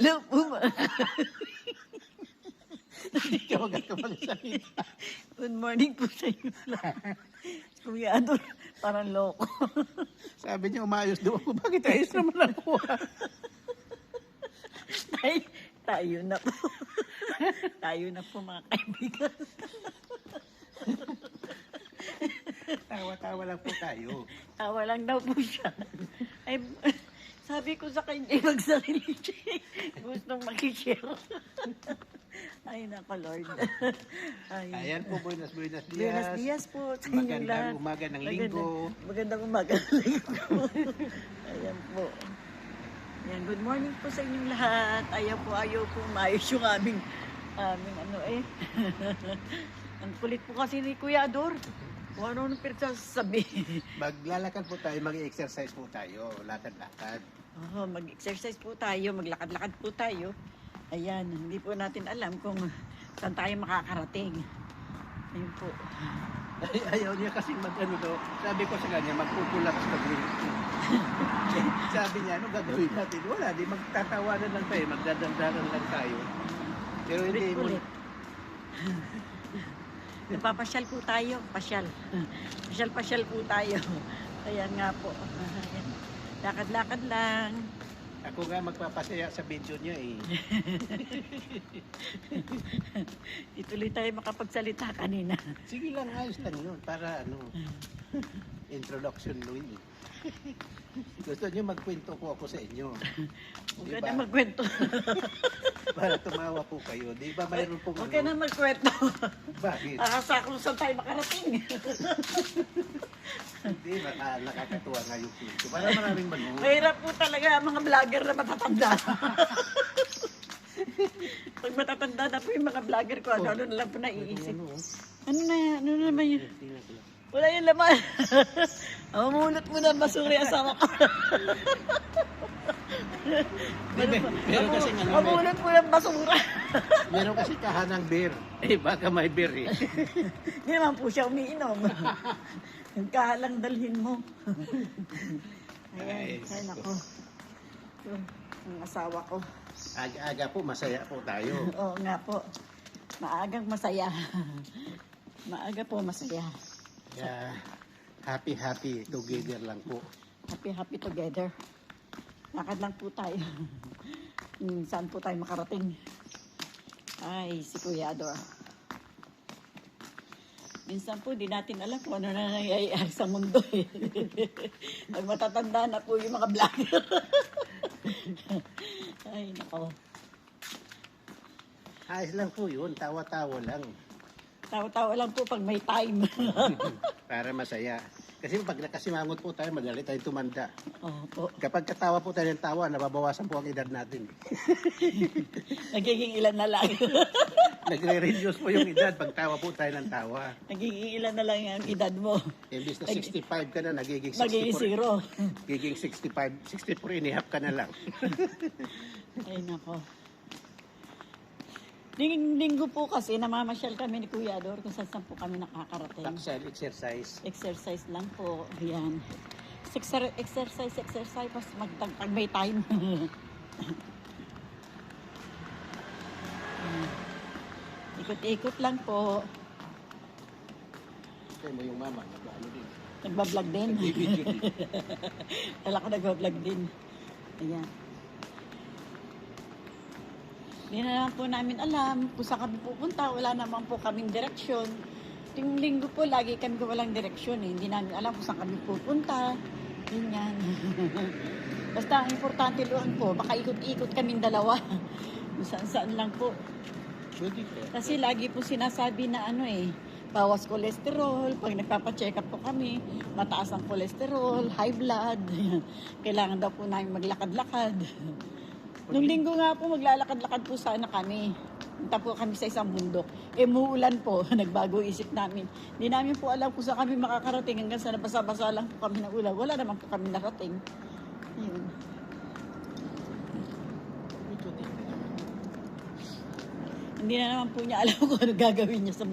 Hello po, ma- Hindi ka maganda magsalita. Good morning po sa inyo lahat. Kuya Ador, parang loko. Sabi niya, umayos daw ako. Bakit ayos naman ako? tayo, tayo na po. tayo na po mga kaibigan. Tawa-tawa lang po tayo. Tawa lang daw po siya. Ay, sabi ko sa kanya, magsarili siya. Gustong makishare. Ay, nako Lord. Ay. Ayan po, buenas, buenas dias. Buenos dias po sa Magandang umaga ng Magandang- linggo. Magandang umaga ng linggo. Ayan po. Ayan, good morning po sa inyong lahat. Ayaw po, ayaw po maayos yung aming, aming ano eh. Ang kulit po kasi ni Kuya Ador. Kung ano nung pinagsasabi. Maglalakad po tayo, mag-exercise po tayo. Lakad-lakad. Oh, mag-exercise po tayo, maglakad-lakad po tayo. Ayan, hindi po natin alam kung saan tayo makakarating. Ayun po. Ay, ayaw niya kasi mag-ano daw. Sabi ko sa kanya, magpupulak sa Sabi niya, ano gagawin natin? Wala, di magtatawanan lang tayo, magdadandaran lang tayo. Pero hindi mo... Napapasyal po tayo, pasyal. Pasyal-pasyal po tayo. Ayan nga po. Ayan. Lakad-lakad lang. Ako nga magpapasaya sa video niya eh. Ituloy tayo makapagsalita kanina. Sige lang, ayos lang yun. Para ano, introduction Louis. Gusto niyo magkwento ko ako sa inyo. Huwag ka na magkwento. Para tumawa po kayo. Di ba mayroon pong Huwag ka na ano? magkwento. Bakit? Akasa kung saan tayo makarating. Hindi, baka nakakatuwa nga yung kwento. Para maraming manood. Mahirap po talaga ang mga vlogger na matatanda. Pag matatanda na po yung mga vlogger ko, ano, ano na lang po naiisip. Ano, oh. Ano na? Ano na naman yun? Wala yung laman. Mamulot mo na basura yung asawa ko. Ano, Mamulot mo ng basura. meron kasi kahanang beer. Eh, baka may beer eh. Hindi naman po siya umiinom. Yung kahalang dalhin mo. Ayan, Ay, ay nako. Yung, ang asawa ko. Aga-aga po, masaya po tayo. Oo nga po. Maagang masaya. Maaga po masaya. Kaya, happy-happy together lang po. Happy happy together. Lakad lang po tayo. Hmm, Saan po tayo makarating? Ay, si Kuya Ador. Minsan po, di natin alam kung ano na nangyayari sa mundo eh. Pag matatanda na po yung mga vlogger. Ay, nako. Ayos lang po yun, tawa-tawa lang. Tawa-tawa lang po pag may time. Para masaya. Kasi pag nakasimangot po tayo, madali tayong tumanda. Opo. Kapag katawa po tayo ng tawa, nababawasan po ang edad natin. Nagiging ilan na lang. Nagre-reduce po yung edad pag tawa po tayo ng tawa. Nagiging ilan na lang ang edad mo. Imbis na 65 ka na, nagiging Magiging 64. zero. Giging 65, 64 and a half ka na lang. Ay, nako. Ling linggo po kasi namamasyal kami ni Kuya Ador kung saan saan po kami nakakarating. Taksal exercise. Exercise lang po. Ayan. Exer- exercise, exercise. Pas magtag pag may time. Ikot-ikot lang po. Kaya mo yung mama, nag-ano din. Nagbablog din. Nag-video din. Wala ka nagbablog din. Ayan. Hindi na naman po namin alam kung saan kami pupunta. Wala naman po kaming direksyon. Ting linggo po, lagi kami walang direksyon. Eh. Hindi namin alam kung saan kami pupunta. Ganyan. Basta ang importante doon po, baka ikot-ikot kaming dalawa. Saan-saan lang po. Kasi lagi po sinasabi na ano eh, bawas cholesterol. Pag nagpapacheck up po kami, mataas ang cholesterol, high blood. Kailangan daw po namin maglakad-lakad. Nung linggo nga po, maglalakad-lakad po sana kami. Punta po kami sa isang bundok. Eh, muulan po. Nagbago isip namin. Hindi namin po alam kung saan kami makakarating hanggang sa nabasa-basa lang po kami ng ulan. Wala naman po kami narating. Yun. Video din. Hindi na naman po niya alam kung ano gagawin niya sa,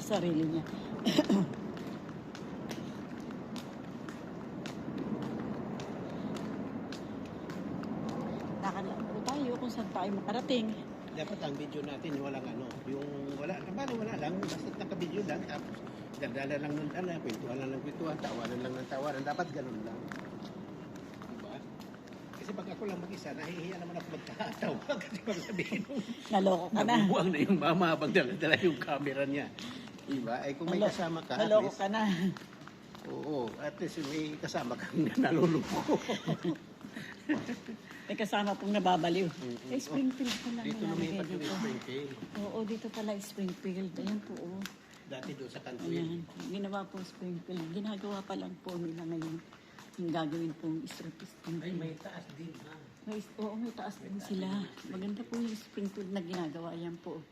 sa sarili niya. Lakad lang po tayo makarating. Dapat ang video natin, walang ano, yung wala, bali wala lang, basta naka-video lang, tapos daldala lang ng dala, kwentuhan lang ng kwentuhan, tawanan lang ng tawanan, dapat ganun lang. Diba? Kasi pag ako lang mag-isa, nahihiya naman ako magkatawa kasi pag sabihin mo, Naloko ka na. nabubuang na yung mama habang dala-dala yung camera niya. Diba? Ay kung may Nalo- kasama ka, at Naloko least, ka na. oo, at least may kasama kang nalulungko. May kasama pong nababaliw. Mm-mm. Eh, Springfield pala. Dito lumipat yung dito. Springfield. Oo, dito pala Springfield. Ayan po, oh. Dati doon sa country. Ayan. Ginawa po Springfield. Ginagawa pa lang po nila ngayon. Yung gagawin pong strip Ay, Springfield. may taas din ha. May, oo, may taas din sila. Maganda po yung Springfield na ginagawa. Ayan po.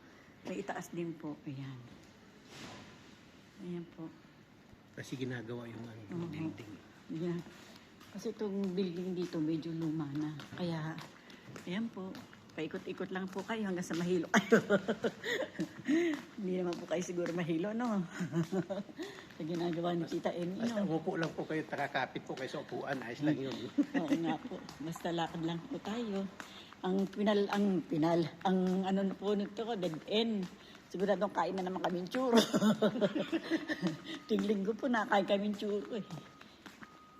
May itaas din po. Ayan. Ayan po. Kasi ginagawa yung ano, Oo. building. Ayan. Kasi itong building dito medyo luma na. Kaya, ayan po. Paikot-ikot lang po kayo hanggang sa mahilo kayo. Hindi naman po kayo siguro mahilo, no? sa ginagawa ni Tita Eni, Basta no? umupo lang po kayo, takakapit po kayo sa upuan, ayos lang yun. Oo nga po. Basta lakad lang po tayo. Ang pinal, ang pinal, ang ano na po nito ko, dead end. Siguradong kain na naman kami churro. Ting linggo po nakain kami churro eh.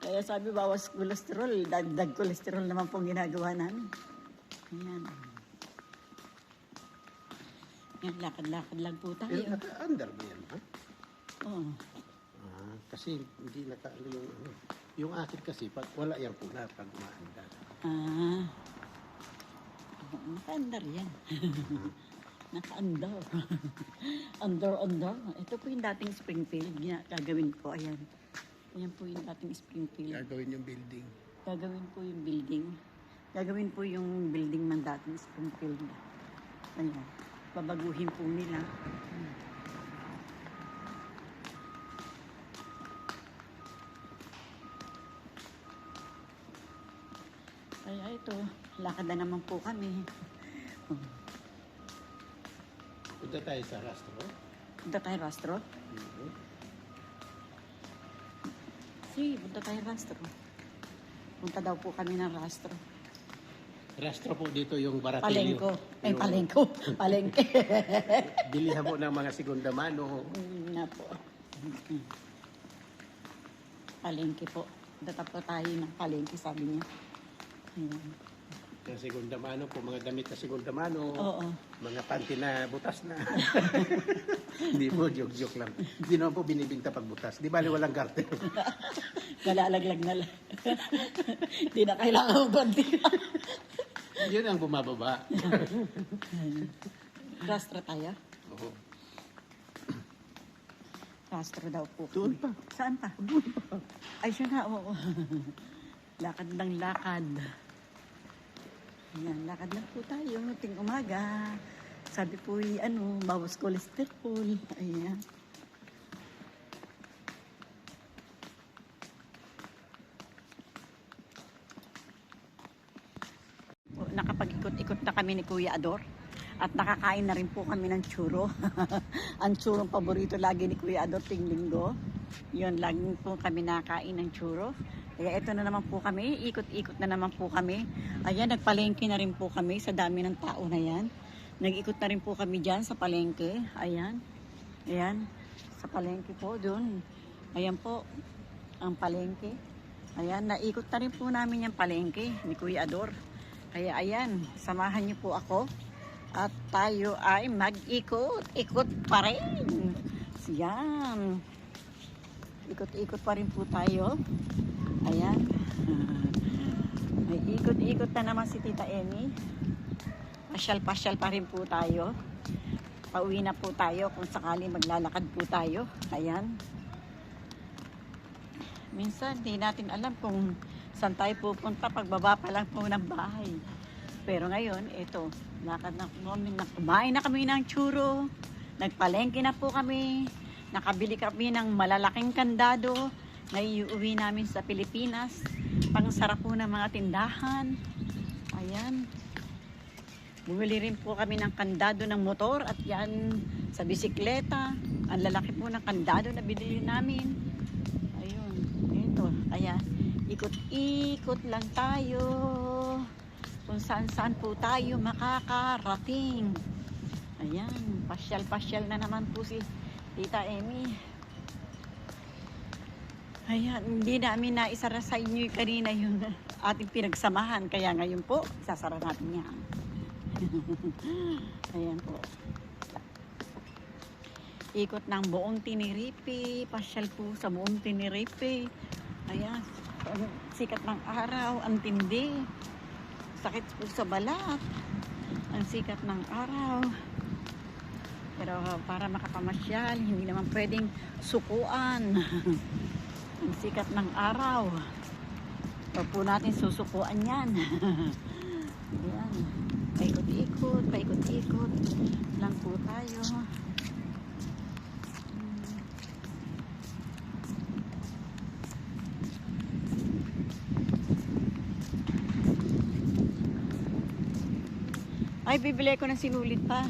Kaya sabi bawas kolesterol, dagdag kolesterol naman pong ginagawa namin. Ayan. Yan, lakad-lakad lang po tayo. Pero naka-under ba yan, ha? Oo. Ah, kasi hindi naka ano yung ano. Yung akin kasi, pag wala yan po na pag umaandar. Ah. Oo, Naka-andar yan. Naka-andar. under, under. Ito po yung dating Springfield. Gagawin ko. Ayan. Ayan po yung dating Springfield. Gagawin yung building. Gagawin po yung building. Gagawin po yung building ng dating Springfield. Ayan. Babaguhin po nila. Hmm. Kaya ito, lakad na naman po kami. Hmm. Punta tayo sa rastro. Punta tayo rastro? Mhm. Sige, punta tayo rastro. Punta daw po kami ng rastro. Rastro po dito yung baratilyo. Palengko. Ay, Yung palengko. Palengke. Bilihan mo ng mga segunda mano. Mm, nga po. Palengke po. Data po tayo ng palengke, sabi niya. Ayan. Yung segunda mano po, mga damit na segunda mano. Oo. Mga panty na butas na. Hindi po, joke-joke lang. Hindi naman po binibinta pag butas. Di bali walang garter. Galalaglag na lang. Hindi na kailangan magbanti. Yun ang bumababa. Rastro tayo? Oo. Rastro daw po. Doon pa. Saan pa? Doon pa. Ay, siya na, oo. lakad ng lakad. Ayan, lakad lang po tayo. Ting umaga. Sabi po, ano, bawas cholesterol. Ayan. Nakapag-ikot-ikot na kami ni Kuya Ador. At nakakain na rin po kami ng churro. Ang churro paborito lagi ni Kuya Ador ting linggo. Yun, lagi po kami nakain ng churro. Kaya ito na naman po kami, ikot-ikot na naman po kami. Ayan, nagpalengke na rin po kami sa dami ng tao na yan. Nag-ikot na rin po kami dyan sa palengke. Ayan, ayan, sa palengke po doon. Ayan po, ang palengke. Ayan, naikot na rin po namin yung palengke ni Kuya Ador. Kaya ayan, samahan niyo po ako. At tayo ay mag-ikot. Ikot pa rin. Yan. Ikot-ikot pa rin po tayo. Ayan. May ikot-ikot na naman si Tita Amy. Pasyal-pasyal pa rin po tayo. Pauwi na po tayo kung sakali maglalakad po tayo. Ayan. Minsan, di natin alam kung saan tayo pupunta pagbaba pa lang po ng bahay. Pero ngayon, ito, lakad na kami, kumain na kami ng churro, nagpalengke na po kami, nakabili kami ng malalaking kandado na iuwi namin sa Pilipinas, pangsarap po ng mga tindahan. Ayan. Bumili rin po kami ng kandado ng motor at yan sa bisikleta. Ang lalaki po ng kandado na binili namin. Ayun, ito, ayan. Ikot-ikot lang tayo. Kung kung saan saan po tayo makakarating. Ayan, pasyal-pasyal na naman po si Tita Emmy. Ayan, hindi namin naisara sa inyo kanina yung ating pinagsamahan. Kaya ngayon po, sasara natin yan. Ayan po. Ikot ng buong Tiniripe. Pasyal po sa buong Tiniripe. Ayan. Sikat ng araw. Ang tindi. Sakit po sa balat. Ang sikat ng araw. Pero para makapamasyal, hindi naman pwedeng sukuan. ang sikat ng araw. Huwag po natin susukuan yan. Ayan. Paikot-ikot, paikot-ikot lang po tayo. Ay, bibili ko ng sinulid pa.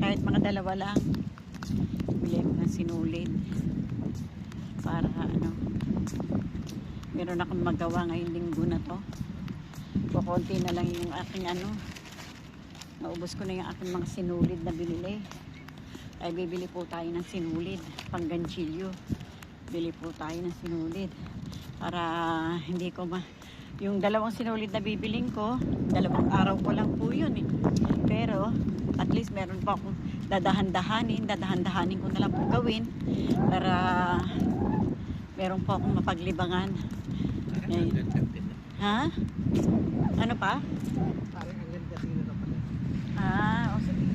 Kahit mga dalawa lang. Bibili ko ng sinulid. Para ano, meron akong magawa ngayong linggo na to. Kukunti na lang yung aking ano. Naubos ko na yung aking mga sinulid na binili. Ay, bibili po tayo ng sinulid. Pang ganchilyo. Bili po tayo ng sinulid. Para hindi ko ma... Yung dalawang sinulid na bibiling ko, dalawang araw ko lang po yun eh. Pero, at least meron pa akong dadahan-dahanin, dadahan-dahanin ko na lang po gawin para meron po akong mapaglibangan. Ha? Ano pa? Parang ang ganda na pala. Ah, o sige.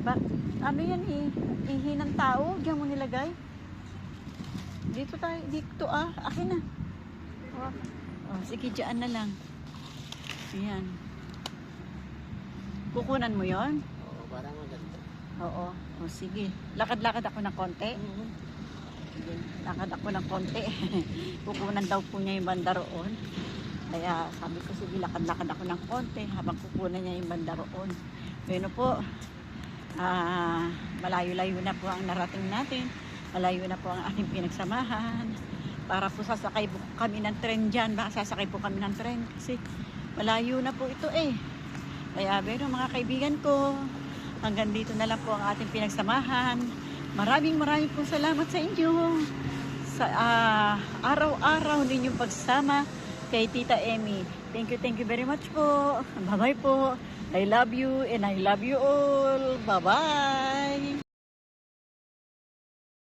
Ba, ano yan eh? Ihi ng tao? Diyan mo nilagay? Dito tayo, dito ah. Akin na. Oh, oh sige, diyan na lang. Ayan. Kukunan mo yon? Oo, parang ang ganda. Oo. O sige. Lakad-lakad ako ng konti. Sige. Lakad ako ng konti. Kukunan daw po niya yung banda roon. Kaya sabi ko, sige, lakad-lakad ako ng konti habang kukunan niya yung banda roon. Bueno po, ah, malayo-layo na po ang narating natin. Malayo na po ang ating pinagsamahan. Para po sasakay po kami ng tren dyan. Baka sasakay po kami ng tren kasi malayo na po ito eh. Kaya pero mga kaibigan ko, hanggang dito na lang po ang ating pinagsamahan. Maraming maraming po salamat sa inyo sa ah, araw-araw ninyong pagsama kay Tita Emmy. Thank you, thank you very much po. Bye-bye po. I love you and I love you all. Bye-bye.